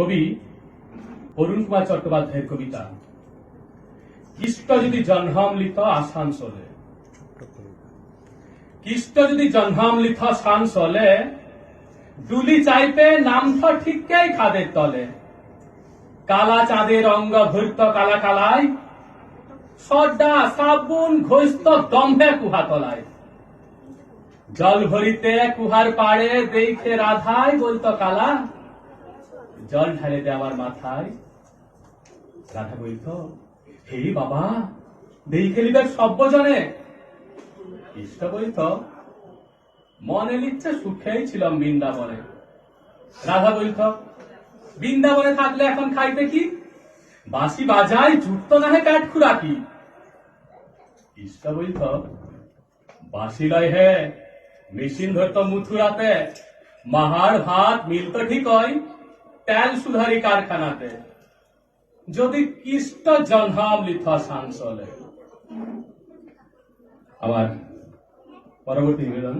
কবি অরুণ কুমার চট্টোপাধ্যায়ের কবিতা, কৃষ্ট যদি জহ্নমলিত আসানসোলে কৃষ্ট যদি জহ্নমলিত আসানসোলে দুলি চাইপে নামথ ঠিককেই খাদের তলে। কালা চাঁদের অঙ্গ ভৈত কালা কালায়, সর্দা সাবুন ঘৈস্ত দম্ভে কুহা তলায়। জল ভরিতে কুহার পাড়ে দেখে রাধায় বলতো কালা। জল ঢালে দে আমার মাথায়। রাধা বলতো হে বাবা দেই খেলিবে সব্যজনে। কৃষ্ণ বলতো মনে নিচ্ছে সুখেই ছিলাম বৃন্দাবনে। রাধা বলতো বৃন্দাবনে থাকলে এখন খাইতে কি? বাঁশি বাজায় জুটতো না হে কাঠ খুরাকি কৃষ্ণ বলতো বাঁশি লয় হে, মেশিন ধরতো মুথুরাতে, মাহার ভাত মিলত ঠিক হয় তেল সুধারি কারখানাতে। যদি কৃষ্ট জন্হাম লিথ সাংসলে আবার পরবর্তী নিবেদন।